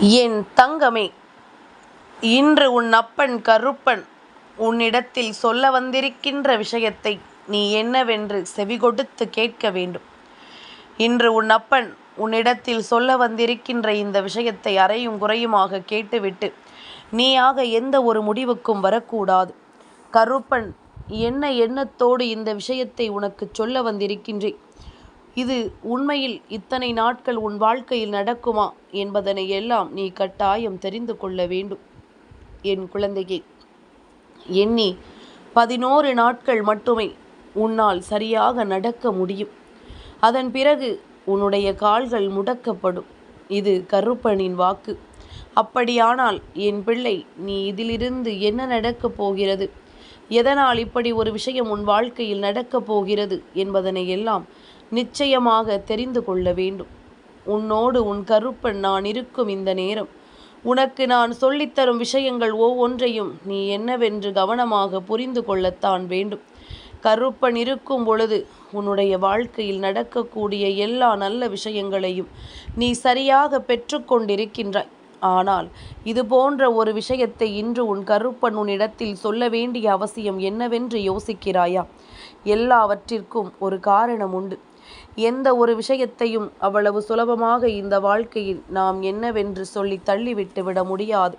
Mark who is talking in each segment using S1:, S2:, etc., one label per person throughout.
S1: என் தங்கமே இன்று உன் அப்பன் கருப்பன் உன்னிடத்தில் சொல்ல வந்திருக்கின்ற விஷயத்தை நீ என்னவென்று செவிகொடுத்து கேட்க வேண்டும். இன்று உன் அப்பன் உன்னிடத்தில் சொல்ல வந்திருக்கின்ற இந்த விஷயத்தை அறையும் குறையுமாக கேட்டுவிட்டு நீயாக எந்த ஒரு முடிவுக்கும் வரக்கூடாது. கருப்பன் என்ன எண்ணத்தோடு இந்த விஷயத்தை உனக்கு சொல்ல வந்திருக்கின்றேன்? இது உண்மையில் இத்தனை நாட்கள் உன் வாழ்க்கையில் நடக்குமா என்பதனை எல்லாம் நீ கட்டாயம் தெரிந்து கொள்ள வேண்டும். என் குழந்தையே எண்ணி பதினோரு நாட்கள் மட்டுமே உன்னால் சரியாக நடக்க முடியும். அதன் பிறகு உன்னுடைய கால்கள் முடக்கப்படும். இது கருப்பனின் வாக்கு. அப்படியானால் என் பிள்ளை நீ இதிலிருந்து என்ன நடக்கப் போகிறது? எதனால் இப்படி ஒரு விஷயம் உன் வாழ்க்கையில் நடக்கப் போகிறது என்பதனை எல்லாம் நிச்சயமாக தெரிந்து கொள்ள வேண்டும். உன்னோடு உன் கருப்பன் நான் இருக்கும் இந்த நேரம். உனக்கு நான் சொல்லித்தரும் விஷயங்கள் ஒவ்வொன்றையும் நீ என்னவென்று கவனமாக புரிந்து கொள்ளத்தான் வேண்டும். கருப்பன் இருக்கும் பொழுது உன்னுடைய வாழ்க்கையில் நடக்கக்கூடிய எல்லா நல்ல விஷயங்களையும் நீ சரியாக பெற்றுக்கொண்டிருக்கின்றாய் ஆனால் இது போன்ற ஒரு விஷயத்தை இன்று உன் கருப்பன் உன்னிடத்தில் சொல்ல வேண்டிய அவசியம் என்னவென்று யோசிக்கிறாயா? எல்லாவற்றிற்கும் ஒரு காரணம் உண்டு. எந்த ஒரு விஷயத்தையும் அவ்வளவு சுலபமாக இந்த வாழ்க்கையில் நாம் என்னவென்று சொல்லி தள்ளிவிட்டு விட முடியாது.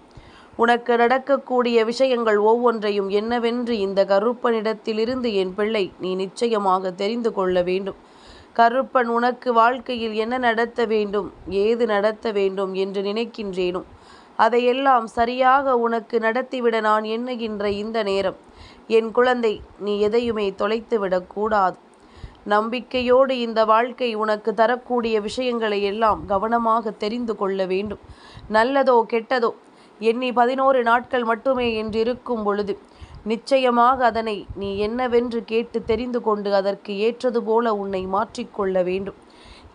S1: உனக்கு நடக்கக்கூடிய விஷயங்கள் ஒவ்வொன்றையும் என்னவென்று இந்த கருப்பனிடத்திலிருந்து என் பிள்ளை நீ நிச்சயமாக தெரிந்து கொள்ள வேண்டும். கருப்பன் உனக்கு வாழ்க்கையில் என்ன நடத்த வேண்டும் ஏது நடத்த வேண்டும் என்று நினைக்கின்றேனோ? அதையெல்லாம் சரியாக உனக்கு நடத்திவிட நான் எண்ணுகின்ற இந்த நேரம். என் குழந்தை நீ எதையுமே தொலைத்துவிடக்கூடாது நம்பிக்கையோடு இந்த வாழ்க்கை உனக்கு தரக்கூடிய விஷயங்களை எல்லாம் கவனமாக தெரிந்து கொள்ள வேண்டும். நல்லதோ கெட்டதோ எண்ணி பதினோரு நாட்கள் மட்டுமே என்றிருக்கும் பொழுது நிச்சயமாக அதனை நீ என்னவென்று கேட்டு தெரிந்து கொண்டு அதற்கு ஏற்றது போல உன்னை மாற்றிக்கொள்ள வேண்டும்.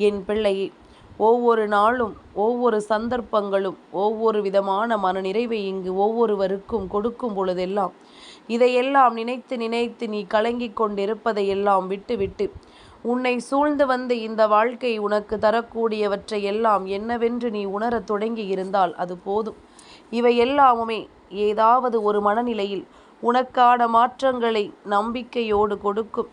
S1: என் பிள்ளையே ஒவ்வொரு நாளும் ஒவ்வொரு சந்தர்ப்பங்களும் ஒவ்வொரு விதமான மனநிறைவை இங்கு ஒவ்வொருவருக்கும் கொடுக்கும் பொழுதெல்லாம் இதையெல்லாம் நினைத்து நினைத்து நீ கலங்கிக் கொண்டிருப்பதையெல்லாம் விட்டுவிட்டு உன்னை சூழ்ந்து வந்து இந்த வாழ்க்கை உனக்கு தரக்கூடியவற்றை எல்லாம் என்னவென்று நீ உணரத் தொடங்கி இருந்தால் அது போதும். இவை எல்லாமுமே ஏதாவது ஒரு மனநிலையில் உனக்கான மாற்றங்களை நம்பிக்கையோடு கொடுக்கும்.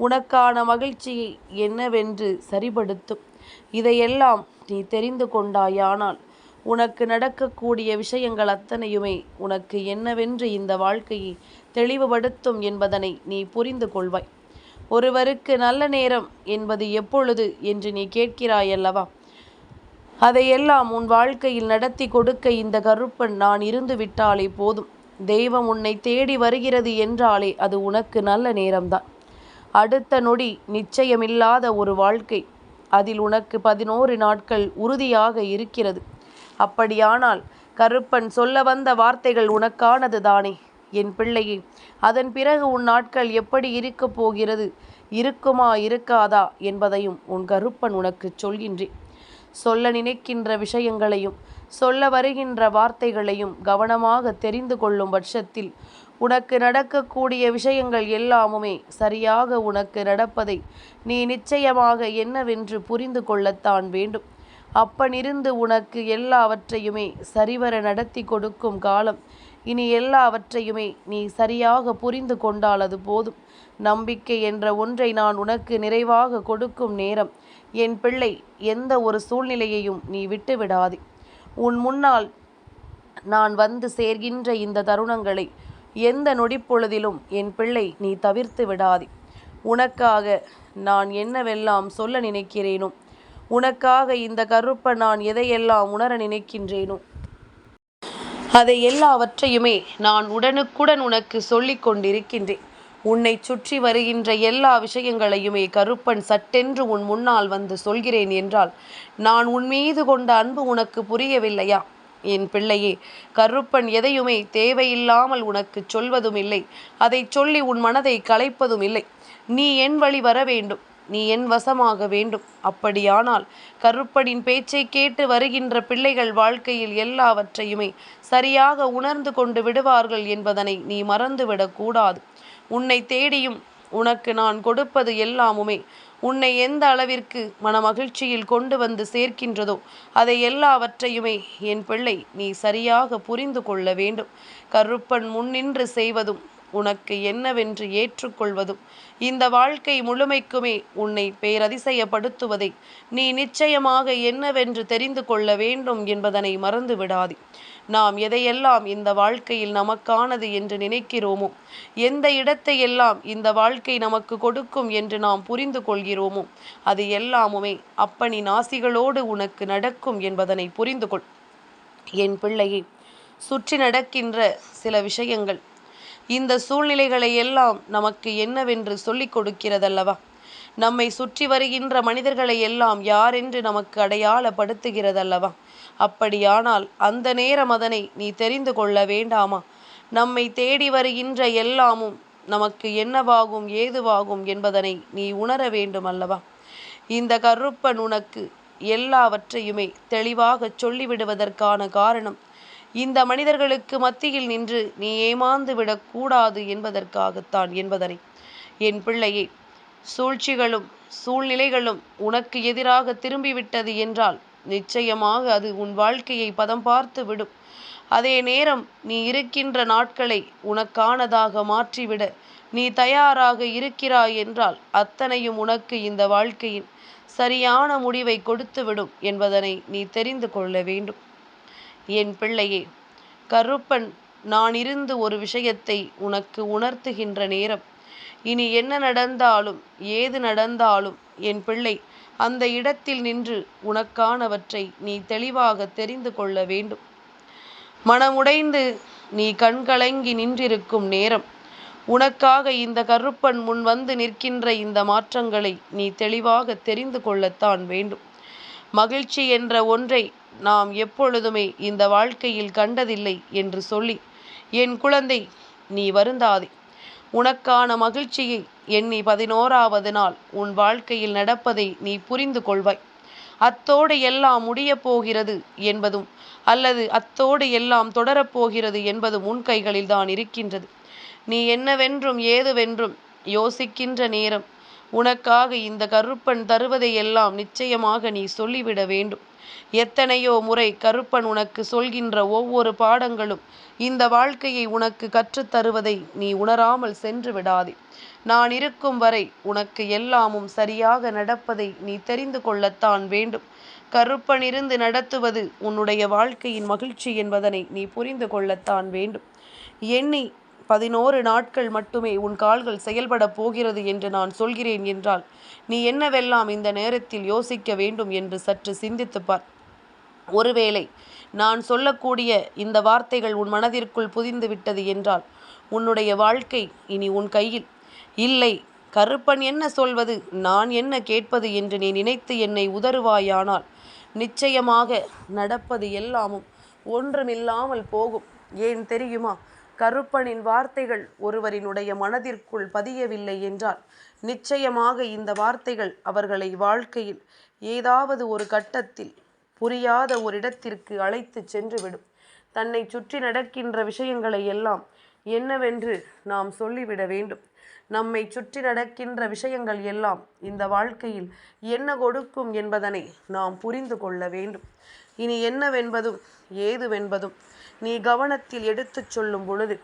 S1: உனக்கான மகிழ்ச்சியை என்னவென்று சரிபடுத்தும். இதையெல்லாம் நீ தெரிந்து கொண்டாயானால் உனக்கு நடக்கக்கூடிய விஷயங்கள் அத்தனையுமே உனக்கு என்னவென்று இந்த வாழ்க்கையை தெளிவுபடுத்தும் என்பதனை நீ புரிந்து கொள்வாய். ஒருவருக்கு நல்ல நேரம் என்பது எப்பொழுது என்று நீ கேட்கிறாயல்லவா? அதையெல்லாம் உன் வாழ்க்கையில் நடத்தி கொடுக்க இந்த கருப்பன் நான் இருந்து விட்டாலே போதும். தெய்வம் உன்னை தேடி வருகிறது என்றாலே அது உனக்கு நல்ல நேரம்தான். அடுத்த நொடி நிச்சயமில்லாத ஒரு வாழ்க்கை. அதில் உனக்கு பதினோரு நாட்கள் உறுதியாக இருக்கிறது. அப்படியானால் கருப்பன் சொல்ல வந்த வார்த்தைகள் உனக்கானது தானே? என் பிள்ளையே அதன் பிறகு உன் நாட்கள் எப்படி இருக்கப் போகிறது? இருக்குமா இருக்காதா என்பதையும் உன் கருப்பன் உனக்கு சொல்கின்றேன் சொல்ல நினைக்கின்ற விஷயங்களையும் சொல்ல வருகின்ற வார்த்தைகளையும் கவனமாக தெரிந்து கொள்ளும் பட்சத்தில் உனக்கு நடக்கக்கூடிய விஷயங்கள் எல்லாமுமே சரியாக உனக்கு நடப்பதை நீ நிச்சயமாக என்னவென்று புரிந்து கொள்ளத்தான் வேண்டும். அப்பனிருந்து உனக்கு எல்லாவற்றையுமே சரிவர நடத்தி கொடுக்கும் காலம். இனி எல்லாவற்றையுமே நீ சரியாக புரிந்து கொண்டால் அது போதும். நம்பிக்கை என்ற ஒன்றை நான் உனக்கு நிறைவாக கொடுக்கும் நேரம். என் பிள்ளை எந்த ஒரு சூழ்நிலையையும் நீ விட்டுவிடாதே. உன் முன்னால் நான் வந்து சேர்கின்ற இந்த தருணங்களை எந்த நொடிப்பொழுதிலும் என் பிள்ளை நீ தவிர்த்து விடாதே. உனக்காக நான் என்னவெல்லாம் சொல்ல நினைக்கிறேனோ உனக்காக இந்த கருப்ப நான் எதையெல்லாம் உணர நினைக்கின்றேனோ அதை எல்லாவற்றையுமே நான் உடனுக்குடன் உனக்கு சொல்லிக் கொண்டிருக்கின்றேன். உன்னை சுற்றி வருகின்ற எல்லா விஷயங்களையுமே கருப்பன் சட்டென்று உன் முன்னால் வந்து சொல்கிறேன் என்றால் நான் உன் மீது கொண்ட அன்பு உனக்கு புரியவில்லையா? என் பிள்ளையே கருப்பன் எதையுமே தேவையில்லாமல் உனக்கு சொல்வதும் இல்லை அதை சொல்லி உன் மனதை கலைப்பதும் இல்லை நீ என் வழி வர வேண்டும் நீ என் வசமாக வேண்டும். அப்படியானால் கருப்பனின் பேச்சை கேட்டு வருகின்ற பிள்ளைகள் வாழ்க்கையில் எல்லாவற்றையுமே சரியாக உணர்ந்து கொண்டு விடுவார்கள் என்பதனை நீ மறந்துவிடக்கூடாது உன்னை தேடியும் உனக்கு நான் கொடுப்பது எல்லாமுமே உன்னை எந்த அளவிற்கு மனமகிழ்ச்சியில் கொண்டு வந்து சேர்க்கின்றதோ அதை எல்லாவற்றையுமே என் பிள்ளை நீ சரியாக புரிந்து கொள்ள வேண்டும். கருப்பன் முன்னின்று செய்வதும் உனக்கு என்னவென்று ஏற்றுக்கொள்வதும் இந்த வாழ்க்கை முழுமைக்குமே உன்னை பேரதிசயப்படுத்துவதை. நீ நிச்சயமாக என்னவென்று தெரிந்து கொள்ள வேண்டும் என்பதனை மறந்து விடாதே நாம் எதையெல்லாம் இந்த வாழ்க்கையில் நமக்கானது என்று நினைக்கிறோமோ எந்த இடத்தையெல்லாம் இந்த வாழ்க்கை நமக்கு கொடுக்கும் என்று நாம் புரிந்து கொள்கிறோமோ அது எல்லாமுமே அப்பனின் நாசிகளோடு உனக்கு நடக்கும் என்பதனை புரிந்து கொள் என் பிள்ளையை சுற்றி நடக்கின்ற சில விஷயங்கள் இந்த சூழ்நிலைகளை எல்லாம் நமக்கு என்னவென்று சொல்லிக் கொடுக்கிறதல்லவா? நம்மை சுற்றி வருகின்ற மனிதர்களை எல்லாம் யாரென்று நமக்கு அடையாளப்படுத்துகிறதல்லவா? அப்படியானால் அந்த நேரம் அதனை நீ தெரிந்து கொள்ள வேண்டாமா? நம்மை தேடி வருகின்ற எல்லாமும் நமக்கு என்னவாகும் ஏதுவாகும் என்பதனை நீ உணர வேண்டும் அல்லவா இந்த கருப்பன் உனக்கு எல்லாவற்றையுமே தெளிவாக சொல்லிவிடுவதற்கான காரணம் இந்த மனிதர்களுக்கு மத்தியில் நின்று நீ ஏமாந்து விடக்கூடாது என்பதற்காகத்தான் என்பதனை. என் பிள்ளையே சூழ்ச்சிகளும் சூழ்நிலைகளும் உனக்கு எதிராக திரும்பிவிட்டது என்றால் நிச்சயமாக அது உன் வாழ்க்கையை பதம் பார்த்து விடும். அதே நேரம் நீ இருக்கின்ற நாட்களை உனக்கானதாக மாற்றிவிட நீ தயாராக இருக்கிறாய் என்றால் அத்தனையும் உனக்கு இந்த வாழ்க்கையின் சரியான முடிவை கொடுத்துவிடும் என்பதனை நீ தெரிந்து கொள்ள வேண்டும். என் பிள்ளையே கருப்பன் நான் இருந்து ஒரு விஷயத்தை உனக்கு உணர்த்துகின்ற நேரம். இனி என்ன நடந்தாலும் ஏது நடந்தாலும் என் பிள்ளை அந்த இடத்தில் நின்று உனக்கானவற்றை நீ தெளிவாக தெரிந்து கொள்ள வேண்டும். மனமுடைந்து நீ கண்கலங்கி நின்றிருக்கும் நேரம். உனக்காக இந்த கருப்பன் முன் வந்து நிற்கின்ற இந்த மாற்றங்களை நீ தெளிவாக தெரிந்து கொள்ளத்தான் வேண்டும். மகிழ்ச்சி என்ற ஒன்றை நாம் எப்பொழுதுமே இந்த வாழ்க்கையில் கண்டதில்லை என்று சொல்லி என் குழந்தை நீ வருந்தாதே. உனக்கான மகிழ்ச்சியை எண்ணி பதினோராவது நாள் உன் வாழ்க்கையில் நடப்பதை நீ புரிந்து கொள்வாய். அத்தோடு எல்லாம் முடியப் போகிறது என்பதும் அல்லது அத்தோடு எல்லாம் தொடரப்போகிறது என்பதும் உன் கைகளில் தான் இருக்கின்றது. நீ என்னவென்றும் ஏதுவென்றும் யோசிக்கின்ற நேரம் உனக்காக இந்த கருப்பன் தருவதை எல்லாம் நிச்சயமாக நீ சொல்லிவிட வேண்டும். எத்தனையோ முறை கருப்பன் உனக்கு சொல்கின்ற ஒவ்வொரு பாடங்களும் இந்த வாழ்க்கையை உனக்கு கற்றுத்தருவதை நீ உணராமல் சென்று விடாதே. நான் இருக்கும் வரை உனக்கு எல்லாமும் சரியாக நடப்பதை நீ தெரிந்து கொள்ளத்தான் வேண்டும். கருப்பனிருந்து நடத்துவது உன்னுடைய வாழ்க்கையின் மகிழ்ச்சி என்பதனை நீ புரிந்து கொள்ளத்தான் வேண்டும். எண்ணி பதினோரு நாட்கள் மட்டுமே உன் கால்கள் செயல்பட போகிறது என்று நான் சொல்கிறேன் என்றால் நீ என்னவெல்லாம் இந்த நேரத்தில் யோசிக்க வேண்டும் என்று சற்று சிந்தித்துப் பார். ஒருவேளை நான் சொல்லக்கூடிய இந்த வார்த்தைகள் உன் மனதிற்குள் புதிந்து விட்டது என்றால் உன்னுடைய வாழ்க்கை இனி உன் கையில். இல்லை கருப்பன் என்ன சொல்வது நான் என்ன கேட்பது என்று நீ நினைத்து என்னை உதறுவாயானால் நிச்சயமாக நடப்பது எல்லாமும் ஒன்றுமில்லாமல் போகும். ஏன் தெரியுமா? கருப்பனின் வார்த்தைகள் ஒருவரினுடைய மனதிற்குள் பதியவில்லை என்றால் நிச்சயமாக இந்த வார்த்தைகள் அவர்களை வாழ்க்கையில் ஏதாவது ஒரு கட்டத்தில் புரியாத ஒரு இடத்திற்கு அழைத்து சென்றுவிடும். தன்னை சுற்றி நடக்கின்ற விஷயங்களை எல்லாம் என்னவென்று நாம் சொல்லிவிட வேண்டும். நம்மை சுற்றி நடக்கின்ற விஷயங்கள் எல்லாம் இந்த வாழ்க்கையில் என்ன கொடுக்கும் என்பதனை நாம் புரிந்து கொள்ள வேண்டும். இனி என்னவென்பதும் ஏதுவென்பதும் நீ கவனத்தில் எடுத்துச் சொல்லும் பொழுது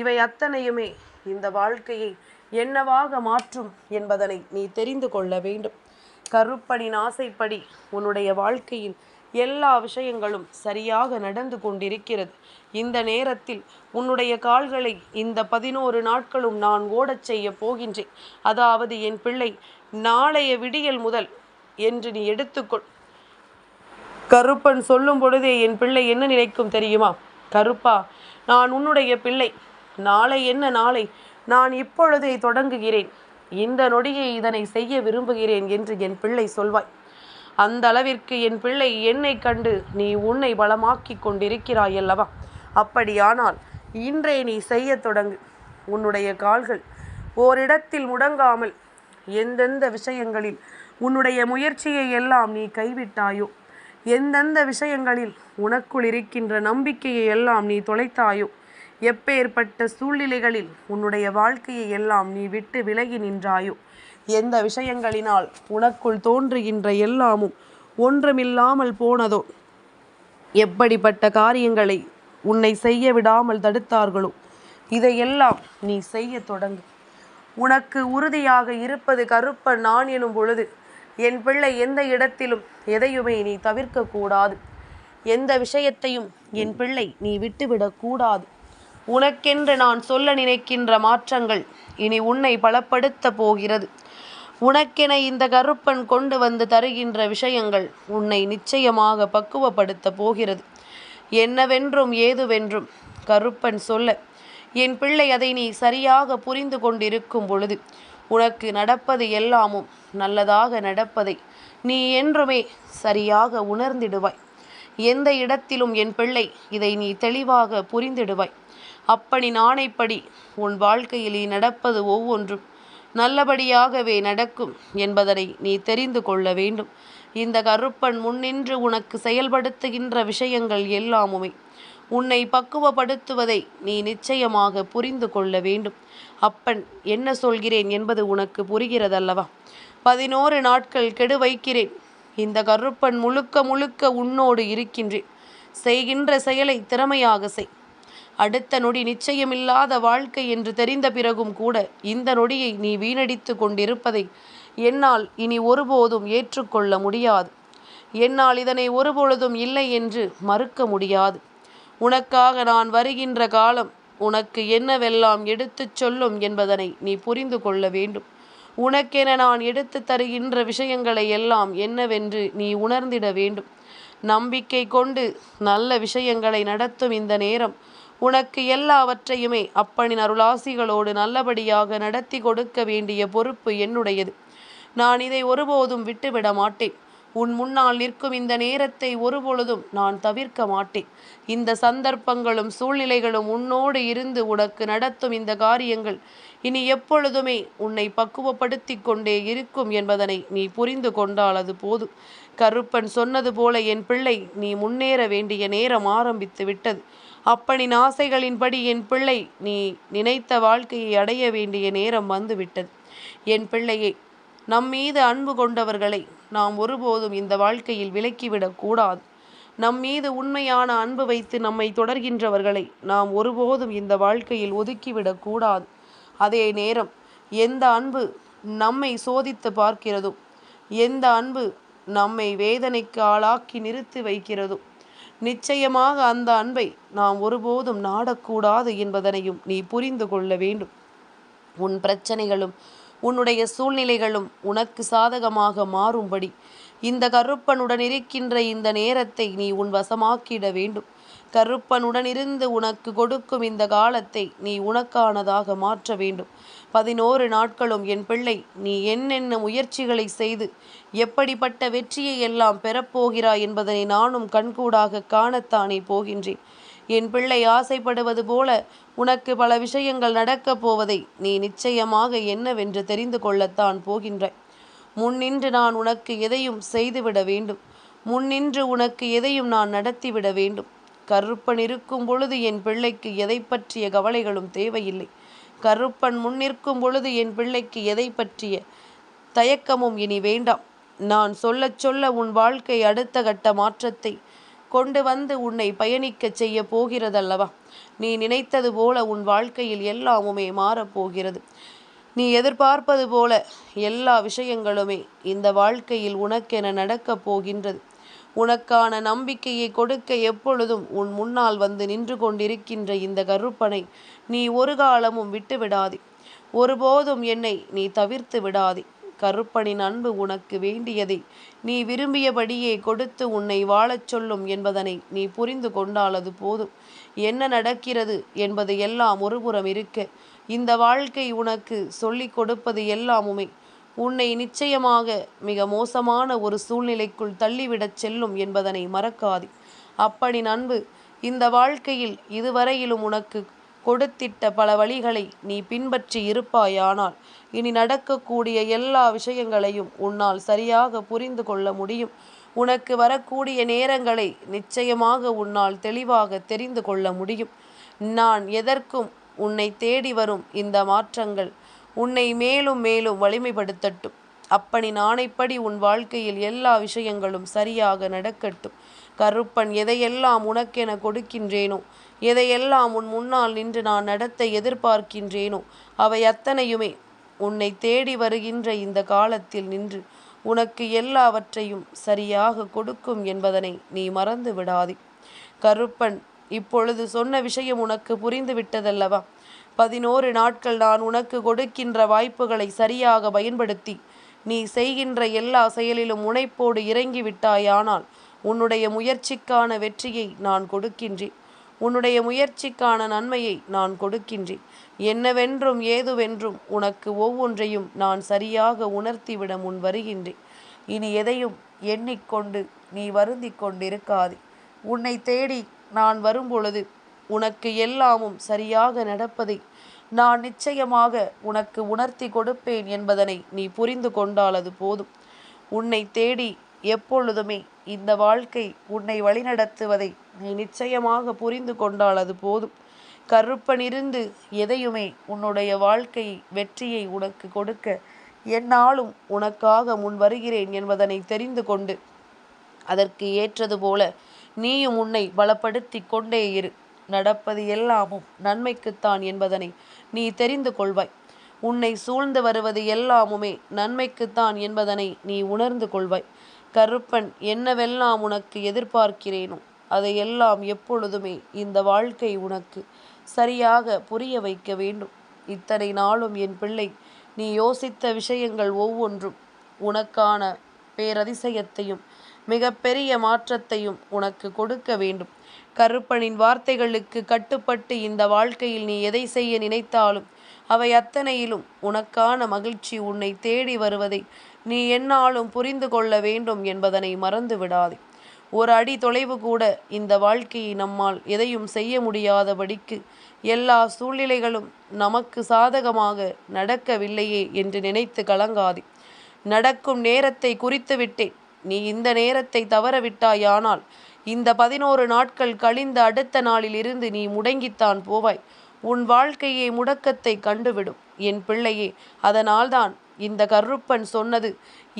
S1: இவை அத்தனையுமே இந்த வாழ்க்கையை என்னவாக மாற்றும் என்பதனை நீ தெரிந்து கொள்ள வேண்டும். கருப்பனின் ஆசைப்படி உன்னுடைய வாழ்க்கையில் எல்லா விஷயங்களும் சரியாக நடந்து கொண்டிருக்கிறது. இந்த நேரத்தில் உன்னுடைய கால்களை இந்த பதினோரு நாட்களும் நான் ஓடச் செய்ய போகின்றேன். அதாவது என் பிள்ளை நாளைய விடியல் முதல் என்று நீ எடுத்துக்கொள். கருப்பன் சொல்லும் பொழுதே என் பிள்ளை என்ன நினைக்கும் தெரியுமா? கருப்பா நான் உன்னுடைய பிள்ளை. நாளை என்ன நாளை? நான் இப்பொழுதே தொடங்குகிறேன். இந்த நொடியை இதனை செய்ய விரும்புகிறேன் என்று என் பிள்ளை சொல்வாய். அந்த அளவிற்கு என் பிள்ளை என்னை கண்டு நீ உன்னை பலமாக்கி கொண்டிருக்கிறாய் அல்லவா? அப்படியானால் இன்றே நீ செய்ய தொடங்கு. உன்னுடைய கால்கள் ஓரிடத்தில் முடங்காமல் எந்தெந்த விஷயங்களில் உன்னுடைய முயற்சியை எல்லாம் நீ கைவிட்டாயோ? எந்தெந்த விஷயங்களில் உனக்குள் இருக்கின்ற நம்பிக்கையை எல்லாம் நீ தொலைத்தாயோ எப்பேற்பட்ட சூழ்நிலைகளில் உன்னுடைய வாழ்க்கையை எல்லாம் நீ விட்டு விலகி நின்றாயோ எந்த விஷயங்களினால் உனக்குள் தோன்றுகின்ற எல்லாமும் ஒன்றுமில்லாமல் போனதோ எப்படிப்பட்ட காரியங்களை உன்னை செய்ய விடாமல் தடுத்தார்களோ இதையெல்லாம் நீ செய்ய தொடங்கு. உனக்கு உறுதியாக இருப்பது கருப்பன் நான் எனும் பொழுது என் பிள்ளை எந்த இடத்திலும் எதையுமே நீ தவிர்க்கக்கூடாது. எந்த விஷயத்தையும் என் பிள்ளை நீ விட்டுவிடக்கூடாது. உனக்கென்று நான் சொல்ல நினைக்கின்ற மாற்றங்கள் இனி உன்னை பலப்படுத்த போகிறது. உனக்கென இந்த கருப்பன் கொண்டு வந்து தருகின்ற விஷயங்கள் உன்னை நிச்சயமாக பக்குவப்படுத்த போகிறது. என்னவென்றும் ஏதுவென்றும் கருப்பன் சொல்ல என் பிள்ளை அதை நீ சரியாக புரிந்து கொண்டிருக்கும் பொழுது உனக்கு நடப்பது எல்லாமும் நல்லதாக நடப்பதை நீ என்றுமே சரியாக உணர்ந்திடுவாய். எந்த இடத்திலும் என் பிள்ளை இதை நீ தெளிவாக புரிந்திடுவாய். அப்படி நாணைப்படி உன் வாழ்க்கையில் நீ நடப்பது ஒவ்வொன்றும் நல்லபடியாகவே நடக்கும் என்பதனை நீ தெரிந்து கொள்ள வேண்டும். இந்த கருப்பன் முன்னின்று உனக்கு செயல்படுத்துகின்ற விஷயங்கள் எல்லாமுமே உன்னை பக்குவப்படுத்துவதை நீ நிச்சயமாக புரிந்து கொள்ள வேண்டும். அப்பன் என்ன சொல்கிறேன் என்பது உனக்கு புரிகிறதல்லவா? பதினோரு நாட்கள் கெடு வைக்கிறேன் இந்த கருப்பன் முழுக்க முழுக்க உன்னோடு இருக்கின்றேன். செய்கின்ற செயலை திறமையாக செய். அடுத்த நொடி நிச்சயமில்லாத வாழ்க்கை என்று தெரிந்த பிறகும் கூட இந்த நொடியை நீ வீணடித்து கொண்டிருப்பதை என்னால் இனி ஒருபோதும் ஏற்றுக்கொள்ள முடியாது. என்னால் இதனை ஒருபொழுதும் இல்லை என்று மறுக்க முடியாது. உனக்காக நான் வருகின்ற காலம் உனக்கு என்னவெல்லாம் எடுத்துச் சொல்லும் என்பதனை நீ புரிந்து கொள்ள வேண்டும். உனக்கென நான் எடுத்து தருகின்ற விஷயங்களை எல்லாம் என்னவென்று நீ உணர்ந்திட வேண்டும். நம்பிக்கை கொண்டு நல்ல விஷயங்களை நடத்தும் இந்த நேரம் உனக்கு எல்லாவற்றையுமே அப்பனின் அருளாசிகளோடு நல்லபடியாக நடத்தி கொடுக்க வேண்டிய பொறுப்பு என்னுடையது. நான் இதை ஒருபோதும் விட்டுவிட மாட்டேன். உன் முன்னால் நிற்கும் இந்த நேரத்தை ஒருபொழுதும் நான் தவிர்க்க மாட்டேன். இந்த சந்தர்ப்பங்களும் சூழ்நிலைகளும் உன்னோடு இருந்து உனக்கு நடத்தும் இந்த காரியங்கள் இனி எப்பொழுதுமே உன்னை பக்குவப்படுத்தி கொண்டே இருக்கும் என்பதனை நீ புரிந்து கொண்டால் அது போதும். கருப்பன் சொன்னது போல என் பிள்ளை நீ முன்னேற வேண்டிய நேரம் ஆரம்பித்து விட்டது. அப்பனின் ஆசைகளின்படி என் பிள்ளை நீ நினைத்த வாழ்க்கையை அடைய வேண்டிய நேரம் வந்துவிட்டது என் பிள்ளையே நம் மீது அன்பு கொண்டவர்களை நாம் ஒருபோதும் இந்த வாழ்க்கையில் விலக்கிவிடக் கூடாது. நம் மீது உண்மையான அன்பு வைத்து நம்மை தொடர்கின்றவர்களை நாம் ஒருபோதும் இந்த வாழ்க்கையில் ஒதுக்கிவிடக் கூடாது. அதே நேரம் எந்த அன்பு நம்மை சோதித்து பார்க்கிறதோ எந்த அன்பு நம்மை வேதனைக்கு ஆளாக்கி நிறுத்தி வைக்கிறதோ நிச்சயமாக அந்த அன்பை நாம் ஒருபோதும் நாடக்கூடாது என்பதனையும் நீ புரிந்து கொள்ள வேண்டும். உன் பிரச்சனைகளும் உன்னுடைய சூழ்நிலைகளும் உனக்கு சாதகமாக மாறும்படி. இந்த கருப்பனுடன் இருக்கின்ற இந்த நேரத்தை நீ உன் வசமாக்கிட வேண்டும். கருப்பனுடனிருந்து உனக்கு கொடுக்கும் இந்த காலத்தை நீ உனக்கானதாக மாற்ற வேண்டும். பதினோரு நாட்களும் என் பிள்ளை நீ என்னென்ன முயற்சிகளை செய்து எப்படிப்பட்ட வெற்றியை எல்லாம் பெறப்போகிறாய் என்பதனை நானும் கண்கூடாக காணத்தானே போகின்றேன். என் பிள்ளை ஆசைப்படுவது போல உனக்கு பல விஷயங்கள் நடக்கப் போவதை நீ நிச்சயமாக என்னவென்று தெரிந்து கொள்ளத்தான் போகின்றாய் முன்னின்று நான் உனக்கு எதையும் செய்துவிட வேண்டும். முன்னின்று உனக்கு எதையும் நான் நடத்திவிட வேண்டும். கருப்பன் இருக்கும் பொழுது என் பிள்ளைக்கு எதை பற்றிய கவலைகளும் தேவையில்லை. கருப்பன் முன்னிற்கும் பொழுது என் பிள்ளைக்கு எதை பற்றிய தயக்கமும் இனி வேண்டாம். நான் சொல்லச் சொல்ல உன் வாழ்க்கை அடுத்த கட்ட மாற்றத்தை கொண்டு வந்து உன்னை பயணிக்கச் செய்ய போகிறதல்லவா? நீ நினைத்தது போல உன் வாழ்க்கையில் எல்லாமுமே மாறப்போகிறது நீ எதிர்பார்ப்பது போல எல்லா விஷயங்களுமே இந்த வாழ்க்கையில் உனக்கென நடக்கப் போகின்றது. உனக்கான நம்பிக்கையை கொடுக்க எப்பொழுதும் உன் முன்னால் வந்து நின்று கொண்டிருக்கின்ற இந்த கருப்பனை நீ ஒரு காலமும் விட்டு விடாதே ஒருபோதும் என்னை நீ தவிர்த்து விடாதே. கருப்பனின் அன்பு உனக்கு வேண்டியதை நீ விரும்பியபடியே கொடுத்து உன்னை வாழச் சொல்லும் என்பதனை நீ புரிந்து கொண்டால் அது போதும். என்ன நடக்கிறது என்பது எல்லாம் ஒருபுறம் இருக்க. இந்த வாழ்க்கை உனக்கு சொல்லிக் கொடுப்பது எல்லாமுமே. உன்னை நிச்சயமாக மிக மோசமான ஒரு சூழ்நிலைக்குள் தள்ளிவிடச் செல்லும் என்பதனை மறக்காதே. அப்படி அன்பு இந்த வாழ்க்கையில் இதுவரையிலும் உனக்கு கொடுத்திட்ட பல வழிகளை நீ பின்பற்றி இருப்பாயானால் இனி நடக்கக்கூடிய எல்லா விஷயங்களையும் உன்னால் சரியாக புரிந்து கொள்ள முடியும். உனக்கு வரக்கூடிய நேரங்களை நிச்சயமாக உன்னால் தெளிவாக தெரிந்து கொள்ள முடியும். நான் எதற்கும் உன்னை தேடி வரும் இந்த மாற்றங்கள் உன்னை மேலும் மேலும் வலிமைப்படுத்தட்டும். அப்பனி நானைப்படி உன் வாழ்க்கையில் எல்லா விஷயங்களும் சரியாக நடக்கட்டும். கருப்பன் எதையெல்லாம் உனக்கென கொடுக்கின்றேனோ எதையெல்லாம் உன் முன்னால் நின்று நான் நடத்த எதிர்பார்க்கின்றேனோ அவை அத்தனையுமே உன்னை தேடி வருகின்ற இந்த காலத்தில் நின்று உனக்கு எல்லாவற்றையும் சரியாக கொடுக்கும் என்பதனை நீ மறந்து விடாதே. கருப்பன் இப்பொழுது சொன்ன விஷயம் உனக்கு புரிந்து விட்டதல்லவா? பதினோரு நாட்கள் நான் உனக்கு கொடுக்கின்ற வாய்ப்புகளை சரியாக பயன்படுத்தி நீ செய்கின்ற எல்லா செயலிலும் முனைப்போடு இறங்கிவிட்டாயானால் உன்னுடைய முயற்சிக்கான வெற்றியை நான் கொடுக்கின்றேன். உன்னுடைய முயற்சிக்கான நன்மையை நான் கொடுக்கின்றேன். என்னவென்றும் ஏதுவென்றும் உனக்கு ஒவ்வொன்றையும் நான் சரியாக உணர்த்திவிட முன் வருகின்றேன். இனி எதையும் எண்ணிக்கொண்டு நீ வருந்தி கொண்டிருக்காதே. உன்னை தேடி நான் வரும்பொழுது உனக்கு எல்லாமும் சரியாக நடப்பதை நான் நிச்சயமாக உனக்கு உணர்த்தி கொடுப்பேன் என்பதனை நீ புரிந்து கொண்டால் அது போதும். உன்னை தேடி எப்பொழுதுமே இந்த வாழ்க்கை உன்னை வழிநடத்துவதை நீ நிச்சயமாக புரிந்து கொண்டால் அது போதும். கருப்பனிருந்து எதையுமே உன்னுடைய வாழ்க்கை வெற்றியை உனக்கு கொடுக்க என்னாலும் உனக்காக முன் வருகிறேன் என்பதனை தெரிந்து கொண்டு அதற்கு ஏற்றது போல நீயும் உன்னை பலப்படுத்தி கொண்டே இரு. நடப்பது எல்லாமும் நன்மைக்குத்தான் என்பதனை நீ தெரிந்து கொள்வாய். உன்னை சூழ்ந்து வருவது எல்லாமுமே நன்மைக்குத்தான் என்பதனை நீ உணர்ந்து கொள்வாய். கருப்பன் என்னவெல்லாம் உனக்கு எதிர்பார்க்கிறேனோ அதையெல்லாம் எப்பொழுதுமே இந்த வாழ்க்கை உனக்கு சரியாக புரிய வைக்க வேண்டும். இத்தனை நாளும் என் பிள்ளை நீ யோசித்த விஷயங்கள் ஒவ்வொன்றும் உனக்கான பேரதிசயத்தையும் மிகப்பெரிய மாற்றத்தையும் உனக்கு கொடுக்க வேண்டும். கருப்பனின் வார்த்தைகளுக்கு கட்டுப்பட்டு இந்த வாழ்க்கையில் நீ எதை செய்ய நினைத்தாலும் அவை அத்தனையிலும் உனக்கான மகிழ்ச்சி உன்னை தேடி வருவதை நீ என்னாலும் புரிந்து கொள்ள வேண்டும் என்பதனை மறந்து விடாதே ஒரு அடி தொலைவு கூட இந்த வாழ்க்கையை நம்மால் எதையும் செய்ய முடியாதபடிக்கு எல்லா சூழ்நிலைகளும் நமக்கு சாதகமாக நடக்கவில்லையே என்று நினைத்து கலங்காதே. நடக்கும் நேரத்தை குறித்து விட்டேன். நீ இந்த நேரத்தை தவறவிட்டாயானால் இந்த பதினோரு நாட்கள் கழிந்த அடுத்த நாளில் இருந்து நீ முடங்கித்தான் போவாய். உன் வாழ்க்கையை முடக்கத்தை கண்டுவிடும். என் பிள்ளையே அதனால்தான் இந்த கருப்பன் சொன்னது.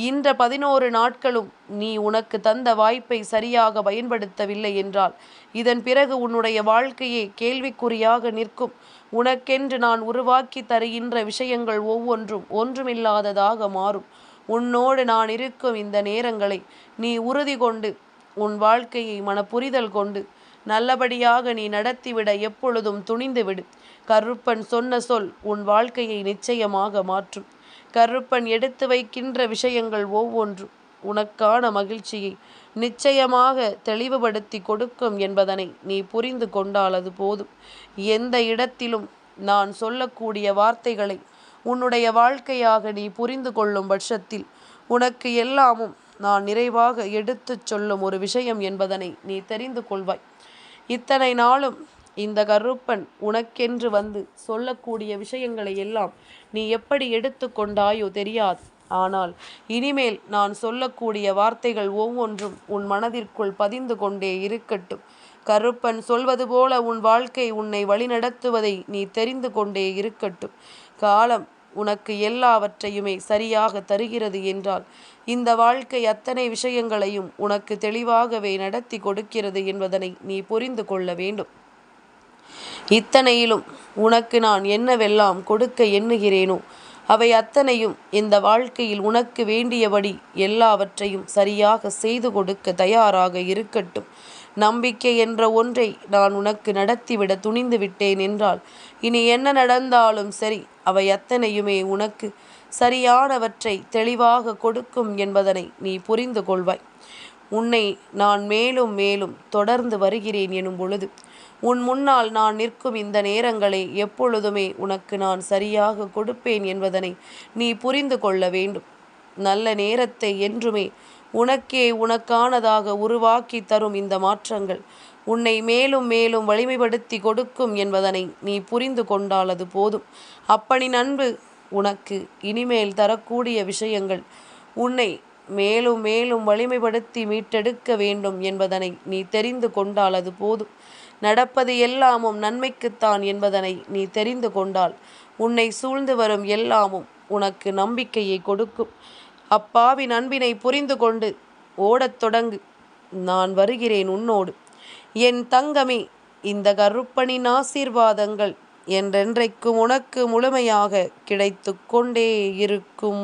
S1: இன்ற பதினோரு நாட்களும் நீ உனக்கு தந்த வாய்ப்பை சரியாக பயன்படுத்தவில்லை என்றால் இதன் பிறகு உன்னுடைய வாழ்க்கையே கேள்விக்குறியாக நிற்கும். உனக்கென்று நான் உருவாக்கி தருகின்ற விஷயங்கள் ஒவ்வொன்றும் ஒன்றுமில்லாததாக மாறும். உன்னோடு நான் இருக்கும் இந்த நேரங்களை நீ உறுதி கொண்டு உன் வாழ்க்கையை மனப்புரிதல் கொண்டு நல்லபடியாக நீ நடத்திவிட எப்பொழுதும் துணிந்துவிடு. கருப்பன் சொன்ன சொல் உன் வாழ்க்கையை நிச்சயமாக மாற்றும். கருப்பன் எடுத்து வைக்கின்ற விஷயங்கள் ஒவ்வொன்றும் உனக்கான மகிழ்ச்சியை நிச்சயமாக தெளிவுபடுத்தி கொடுக்கும் என்பதனை நீ புரிந்து கொண்டால் அது போதும். எந்த இடத்திலும் நான் சொல்லக்கூடிய வார்த்தைகளை உன்னுடைய வாழ்க்கையாக நீ புரிந்து கொள்ளும் பட்சத்தில் உனக்கு எல்லாமும் நான் நிறைவாக எடுத்துச் சொல்லும் ஒரு விஷயம் என்பதனை நீ தெரிந்து கொள்வாய். இத்தனை நாளும் இந்த கருப்பன் உனக்கென்று வந்து சொல்லக்கூடிய விஷயங்களை எல்லாம் நீ எப்படி எடுத்துக்கொண்டாயோ தெரியாது. ஆனால் இனிமேல் நான் சொல்லக்கூடிய வார்த்தைகள் ஒவ்வொன்றும் உன் மனதிற்குள் பதிந்து கொண்டே இருக்கட்டும். கருப்பன் சொல்வது போல உன் வாழ்க்கை உன்னை வழிநடத்துவதை நீ தெரிந்து கொண்டே இருக்கட்டும். காலம் உனக்கு எல்லாவற்றையுமே சரியாக தருகிறது என்றால் இந்த வாழ்க்கை அத்தனை விஷயங்களையும் உனக்கு தெளிவாகவே நடத்தி கொடுக்கிறது என்பதனை நீ புரிந்து கொள்ள வேண்டும். இத்தனையிலும் உனக்கு நான் என்னவெல்லாம் கொடுக்க எண்ணுகிறேனோ அவை அத்தனையும் இந்த வாழ்க்கையில் உனக்கு வேண்டியபடி எல்லாவற்றையும் சரியாக செய்து கொடுக்க தயாராக இருக்கட்டும். நம்பிக்கை என்ற ஒன்றை நான் உனக்கு நடத்திவிட துணிந்து விட்டேன் என்றால் இனி என்ன நடந்தாலும் சரி அவை அத்தனையுமே உனக்கு சரியானவற்றை தெளிவாக கொடுக்கும் என்பதனை நீ புரிந்து கொள்வாய். உன்னை நான் மேலும் மேலும் தொடர்ந்து வருகிறேன் எனும் பொழுது உன் முன்னால் நான் நிற்கும் இந்த நேரங்களை எப்பொழுதுமே உனக்கு நான் சரியாக கொடுப்பேன் என்பதனை நீ புரிந்து கொள்ள வேண்டும். நல்ல நேரத்தை என்றுமே உனக்கே உனக்கானதாக உருவாக்கி தரும் இந்த மாற்றங்கள் உன்னை மேலும் மேலும் வலிமைப்படுத்தி கொடுக்கும் என்பதனை நீ புரிந்து கொண்டால் அது போதும். அப்படி நண்பு உனக்கு இனிமேல் தரக்கூடிய விஷயங்கள் உன்னை மேலும் மேலும் வலிமைப்படுத்தி மீட்டெடுக்க வேண்டும் என்பதனை நீ தெரிந்து கொண்டால் அது போதும். நடப்பது எல்லாமும் நன்மைக்குத்தான் என்பதனை நீ தெரிந்து கொண்டால். உன்னை சூழ்ந்து வரும் எல்லாமும் உனக்கு நம்பிக்கையை கொடுக்கும். அப்பாவின் அன்பினை புரிந்து கொண்டு ஓடத் தொடங்கு. நான் வருகிறேன் உன்னோடு. என் தங்கமே இந்த கருப்பனின் ஆசீர்வாதங்கள் என்றென்றைக்கும் உனக்கு முழுமையாக கிடைத்து கொண்டே இருக்கும்.